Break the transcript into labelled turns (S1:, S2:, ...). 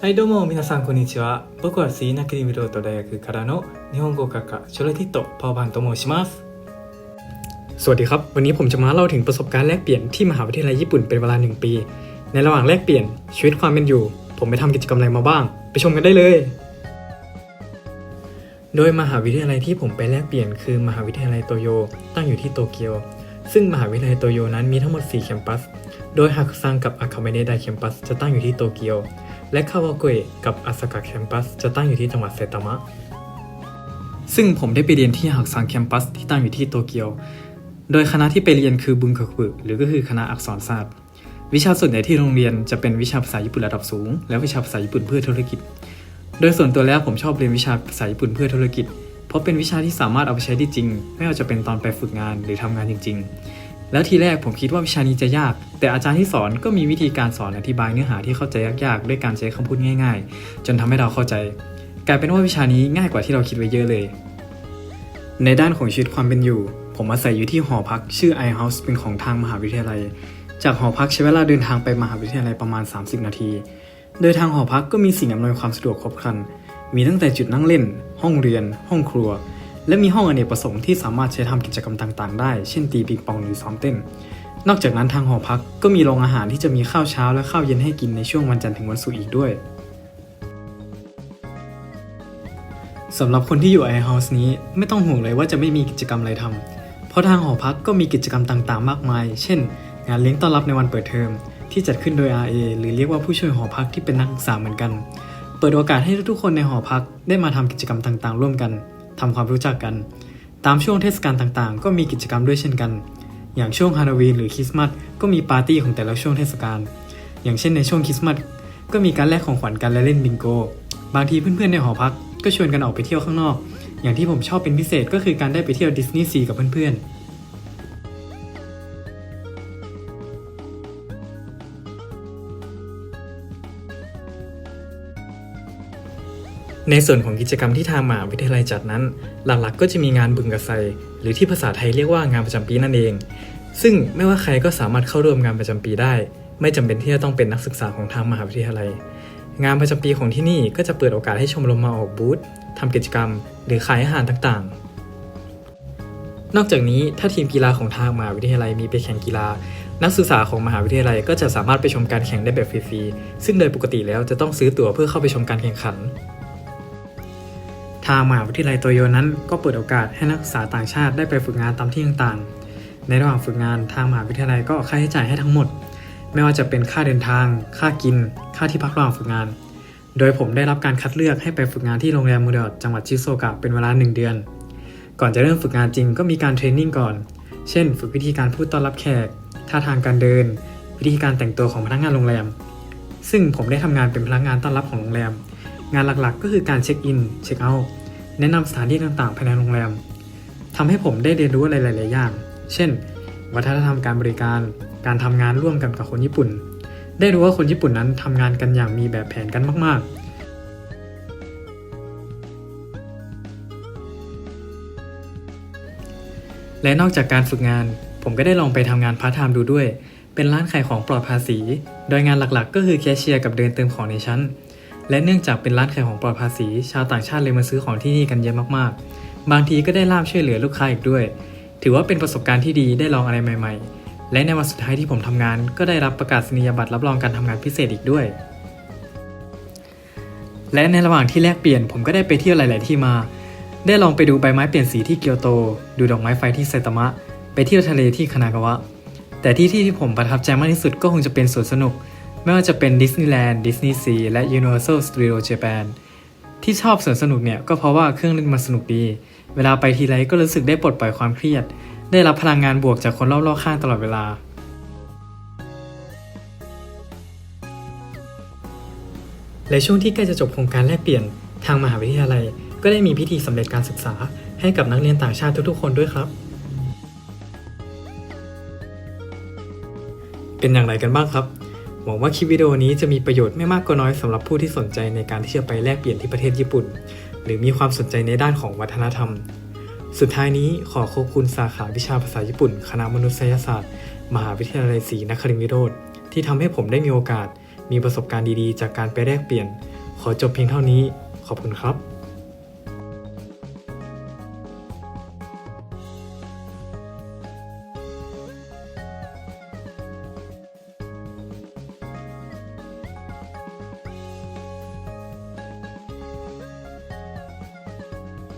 S1: はいどうも皆さんこんにちは僕はスイナクリミロート大学からの日本語学科ショレティットパワーバンと申しますสวัสดีครับ วันนี้ผมจะมาเล่าถึงประสบการณ์แลกเปลี่ยนที่มหาวิทยาลัยญี่ปุ่นเป็นเวลาหนึ่งปี ในระหว่างแลกเปลี่ยนชีวิตความเป็นอยู่ ผมไปทำกิจกรรมอะไรมาบ้าง ไปชมกันได้เลย โดยมหาวิทยาลัยที่ผมไปแลกเปลี่ยนคือมหาวิทยาลัยโตโย ตั้งอยู่ที่โตเกียว ซึ่งมหาวิทยาลัยโตโยนั้นมีทั้งหมด 4 แคมปัส โดยฮักซังกับอาคาเมเนไดแคมปัสจะตั้งอยู่ที่โตเกียว และคาวาโกเอะกับอาสากะแคมปัสจะตั้งอยู่ที่จังหวัดเซตามะ ซึ่งผมได้ไปเรียนที่ฮักซังแคมปัสที่ตั้งอยู่ที่โตเกียว โดยคณะที่ไปเรียนคือบุงคาคุหรือก็คือคณะอักษรศาสตร์ วิชาส่วนใหญ่ที่โรงเรียนจะเป็นวิชาภาษาญี่ปุ่นระดับสูง และวิชาภาษาญี่ปุ่นเพื่อธุรกิจ โดยส่วนตัวแล้วผมชอบเรียนวิชาภาษาญี่ปุ่นเพื่อธุรกิจ เพราะเป็นวิชาที่สามารถเอาไปใช้ได้จริง ไม่ว่าจะเป็นตอนไปฝึกงานหรือทำงานจริง ๆ แล้วทีแรกผมคิดว่าวิชานี้จะยาก แต่อาจารย์ที่สอนก็มีวิธีการสอนอธิบายเนื้อหาที่เข้าใจยากๆ ด้วยการใช้คำพูดง่าย ๆ จนทำให้เราเข้าใจ กลายเป็นว่าวิชานี้ง่ายกว่าที่เราคิดไว้เยอะเลย ในด้านของชีวิตความเป็นอยู่ ผมอาศัยอยู่ที่หอพักชื่อ i House เป็นของทางมหาวิทยาลัย จากหอพักใช้เวลาเดินทางไปมหาวิทยาลัยประมาณ 30 นาที โดยทางหอพักก็มีสิ่งอำนวยความสะดวกครบครัน มีตั้งแต่จุดนั่งเล่น ห้องเรียน ห้องครัว และมีห้องอเนกประสงค์ที่สามารถใช้ทำกิจกรรมต่างๆ ได้ เช่นตีปิงปองหรือซ้อมเต้น นอกจากนั้นทางหอพักก็มีโรงอาหารที่จะมีข้าวเช้าและข้าวเย็นให้กินในช่วงวันจันทร์ถึงวันศุกร์อีกด้วยสำหรับคนที่อยู่ i House นี้ไม่ต้องห่วงเลยว่าจะไม่มีกิจกรรมอะไรทำ เพราะทางหอพักก็มีกิจกรรมต่างๆ มากมาย เช่น งานเลี้ยงต้อนรับในวันเปิดเทอม ที่จัดขึ้นโดย RA หรือเรียกว่าผู้ช่วยหอพักที่เป็นนักศึกษาเหมือนกัน เปิดโอกาสให้ทุกๆคนในหอพักได้มาทำกิจกรรมต่างๆ ร่วมกัน ทำความรู้จักกัน ตามช่วงเทศกาลต่างๆ ก็มีกิจกรรมด้วยเช่นกัน อย่างช่วงฮาโลวีนหรือคริสต์มาสก็มีปาร์ตี้ของแต่ละช่วงเทศกาล อย่างเช่นในช่วงคริสต์มาสก็มีการแลกของขวัญกันและเล่นบิงโก บางทีเพื่อนๆในหอพักก็ชวนกันออกไปเที่ยวข้างนอก อย่างที่ผมชอบเป็นพิเศษก็คือการได้ไปเที่ยวดิสนีย์ซีกับเพื่อนๆ ในส่วนของกิจกรรมที่ทางมหาวิทยาลัยจัดนั้น หลักๆ ก็จะมีงานบึงกระไซหรือที่ภาษาไทยเรียกว่างานประจำปีนั่นเอง ซึ่งไม่ว่าใครก็สามารถเข้าร่วมงานประจำปีได้ ไม่จำเป็นที่จะต้องเป็นนักศึกษาของทางมหาวิทยาลัย งานประจำปีของที่นี่ก็จะเปิดโอกาสให้ชมรมมาออกบูธทำกิจกรรม หรือขายอาหารต่างๆ นอกจากนี้ถ้าทีมกีฬาของทางมหาวิทยาลัยมีไปแข่งกีฬา นักศึกษาของมหาวิทยาลัยก็จะสามารถไปชมการแข่งได้แบบฟรีๆซึ่งโดยปกติแล้วจะต้องซื้อตั๋วเพื่อเข้าไปชมการแข่งขัน ทางมหาวิทยาลัยโตโยนั้น ก็เปิดโอกาสให้นักศึกษาต่างชาติได้ไปฝึกงานตามที่ต่างๆ ในระหว่างฝึกงานทางมหาวิทยาลัยก็ค่าใช้จ่ายให้ทั้งหมด ไม่ว่าจะเป็นค่าเดินทาง ค่ากิน ค่าที่พักระหว่างฝึกงาน โดยผมได้รับการคัดเลือกให้ไปฝึกงานที่โรงแรมมูเดลจังหวัดชิโซกะเป็นเวลา 1 เดือน ก่อนจะเริ่มฝึกงานจริงก็มีการเทรนนิ่งก่อน เช่น ฝึกวิธีการพูดต้อนรับแขก ท่าทางการเดิน วิธีการแต่งตัวของพนักงานโรงแรม ซึ่งผมได้ทำงานเป็นพนักงานต้อนรับของโรงแรม งานหลักๆ ก็คือการเช็คอิน เช็คเอาท์ แนะนำสถานที่ต่างๆ ภายในโรงแรมทำให้ผมได้เรียนรู้อะไรหลายๆอย่าง เช่น วัฒนธรรมการบริการ การทำงานร่วมกันกับคนญี่ปุ่น ได้รู้ว่าคนญี่ปุ่นนั้นทำงานกันอย่างมีแบบแผนกันมาก ๆและนอกจากการฝึกงาน ผมก็ได้ลองไปทำงานพาร์ทไทม์ดูด้วย เป็นร้านขายของปลอดภาษี โดยงานหลักๆ ก็คือแคชเชียร์กับเดินเติมของในชั้น และเนื่องจากเป็นร้านขายของปลอดภาษี ชาวต่างชาติเลยมาซื้อของที่นี่กันเยอะมากๆ บางทีก็ได้ลามช่วยเหลือลูกค้าอีกด้วย ถือว่าเป็นประสบการณ์ที่ดีได้ลองอะไรใหม่ ๆ และในวันสุดท้ายที่ผมทำงาน ก็ได้รับประกาศนียบัตรรับรองการทำงานพิเศษอีกด้วย และในระหว่างที่แลกเปลี่ยนผมก็ได้ไปเที่ยวหลาย ๆ ที่มา ได้ลองไปดูใบไม้เปลี่ยนสีที่เกียวโต ดูดอกไม้ไฟที่ไซตามะ ไปเที่ยวทะเลที่คานากาวะ แต่ที่ที่ที่ผมประทับใจมากที่สุดก็คงจะเป็นสวนสนุก ไม่ว่าจะเป็นดิสนีย์แลนด์ดิสนีย์ซีและ Universal Studio Japan ที่ชอบสวนสนุกเนี่ยก็เพราะว่าเครื่องเล่นมันสนุกดี เวลาไปทีไรก็รู้สึกได้ปลดปล่อยความเครียด ได้รับพลังงานบวกจากคนรอบๆข้างตลอดเวลา และช่วงที่ใกล้จะจบโครงการแลกเปลี่ยนทางมหาวิทยาลัย ก็ได้มีพิธีสำเร็จการศึกษา ให้กับนักเรียนต่างชาติทุกๆ คนด้วยครับ เป็นอย่างไรกันบ้างครับ หวังว่าคลิปวิดีโอนี้จะมีประโยชน์ไม่มากก็น้อยสำหรับผู้ที่สนใจในการที่จะไปแลกเปลี่ยนที่ประเทศญี่ปุ่น หรือมีความสนใจในด้านของวัฒนธรรม สุดท้ายนี้ขอขอบคุณสาขาวิชาภาษาญี่ปุ่น คณะมนุษยศาสตร์ มหาวิทยาลัยศรีนครินทรวิโรธที่ทำให้ผมได้มีโอกาส มีประสบการณ์ดีๆ จากการไปแลกเปลี่ยน ขอจบเพียงเท่านี้ ขอบคุณครับ